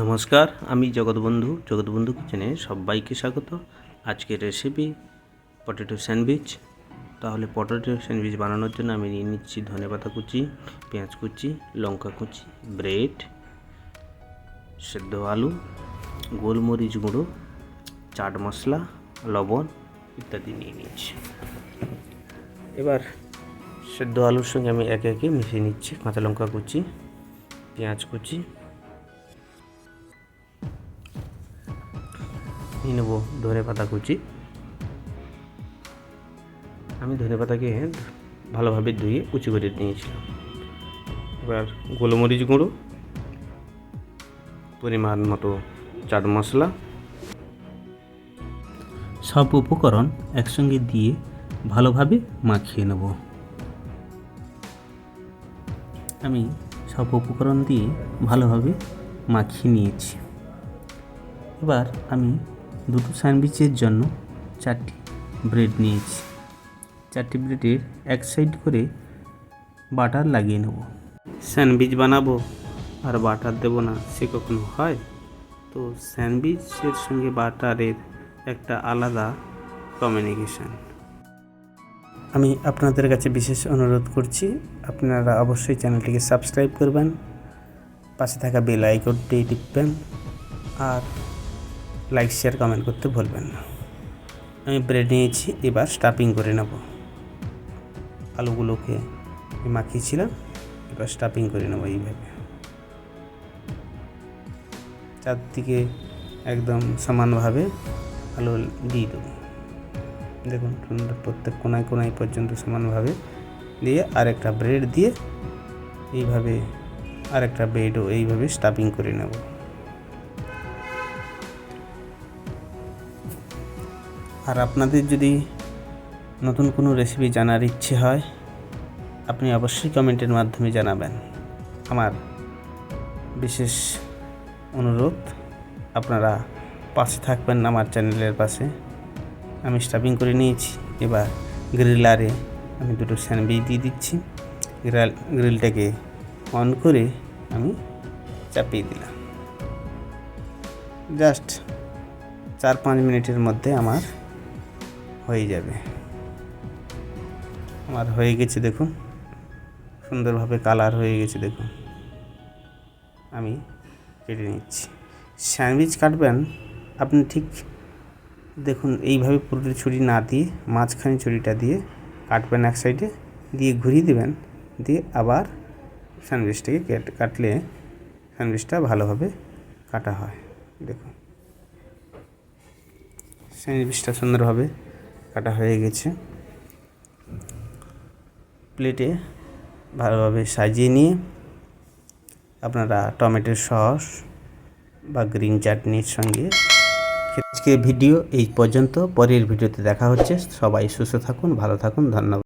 নমস্কার, আমি জগৎবন্ধু জগৎবন্ধু কিচেনে সবাইকে স্বাগত। আজকের রেসিপি পটেটো স্যান্ডউইচ তাহলে পটেটো স্যান্ডউইচ বানানোর জন্য আমি নিয়ে নিচ্ছি ধনেপাতা কুচি, পেঁয়াজ কুচি, লঙ্কা কুচি ব্রেড সেদ্ধ আলু, গোলমরিচ গুঁড়ো, চাট মশলা, লবণ ইত্যাদি নিয়ে নিচ্ছি। এবার সেদ্ধ আলুর সঙ্গে আমি একে একে মিশিয়ে নিচ্ছি কাঁচা লঙ্কা কুচি, পেঁয়াজ কুচি নিয়ে নেব ধনে পাতা কুচি। আমি ধনে পাতাকে ভালোভাবে ধুয়ে কুচি করে নিয়েছিলাম। এবার গোলমরিচ গুঁড়ো, পরিমাণ মতো চাট মশলা। সব উপকরণ একসঙ্গে দিয়ে ভালোভাবে মাখিয়ে নেব। আমি সব উপকরণ দিয়ে ভালোভাবে মাখিয়ে নিয়েছি। এবার আমি দুটো স্যান্ডউইচের জন্য চারটি ব্রেড নিয়েছি। চারটি ব্রেডের এক সাইড করে বাটার লাগিয়ে নেব। স্যান্ডউইচ বানাবো আর বাটার দেবো না, সে কখনো হয়? তো স্যান্ডউইচের সঙ্গে বাটারের একটা আলাদা কমিউনিকেশান আমি আপনাদের কাছে বিশেষ অনুরোধ করছি, আপনারা অবশ্যই চ্যানেলটিকে সাবস্ক্রাইব করবেন, পাশে থাকা বেল আইকনটি টিপবেন, আর লাইক শেয়ার কমেন্ট করতে ভুলবেন না। আমি ব্রেড নিয়েছি, এবার স্টাফিং করে নেব। আলুগুলোকে মাখিয়েছিলাম, এবার স্টাফিং করে নেব এইভাবে। চারদিকে একদম সমানভাবে আলু দিয়ে দেবো। দেখুন প্রত্যেক কোনায় কোনায় পর্যন্ত সমানভাবে দিয়ে আরেকটা ব্রেড দিয়ে এইভাবে আরেকটা ব্রেডও এইভাবে স্টাফিং করে নেব। আর আপনাদের যদি নতুন কোনো রেসিপি জানার ইচ্ছে হয়, আপনি অবশ্যই কমেন্টের মাধ্যমে জানাবেন। আমার বিশেষ অনুরোধ, আপনারা পাশে থাকবেন আমার চ্যানেলের পাশে। আমি স্টাফিং করে নিয়েছি, এবার গ্রিলারে আমি দুটো স্যান্ডউইচ দিয়ে দিচ্ছি। গ্রিল গ্রিলটাকে অন করে আমি চাপিয়ে দিলাম। জাস্ট চার পাঁচ মিনিটের মধ্যে আমার হয়ে যাবে। আমার হয়ে গেছে দেখুন, সুন্দরভাবে কালার হয়ে গেছে দেখুন। আমি কেটে নিচ্ছি। স্যান্ডউইচ কাটবেন, আপনি ঠিক দেখুন এইভাবে পুরোটা ছুরি না দিয়ে, মাঝখানে ছুরিটা দিয়ে কাটবেন এক সাইডে দিয়ে ঘুরিয়ে দেবেন, দিয়ে আবার স্যান্ডউইচটাকে কেট, কাটলে স্যান্ডউইচটা ভালোভাবে কাটা হয়। দেখুন, স্যান্ডউইচটা সুন্দরভাবে কাটা হয়ে গেছে। প্লেটে ভালোভাবে সাজিয়ে নিয়ে আপনারা টমেটোর সস বা গ্রিন চাটনির সঙ্গে আজকে ভিডিও এই পর্যন্ত। পরের ভিডিওতে দেখা হচ্ছে। সবাই সুস্থ থাকুন, ভালো থাকুন, ধন্যবাদ।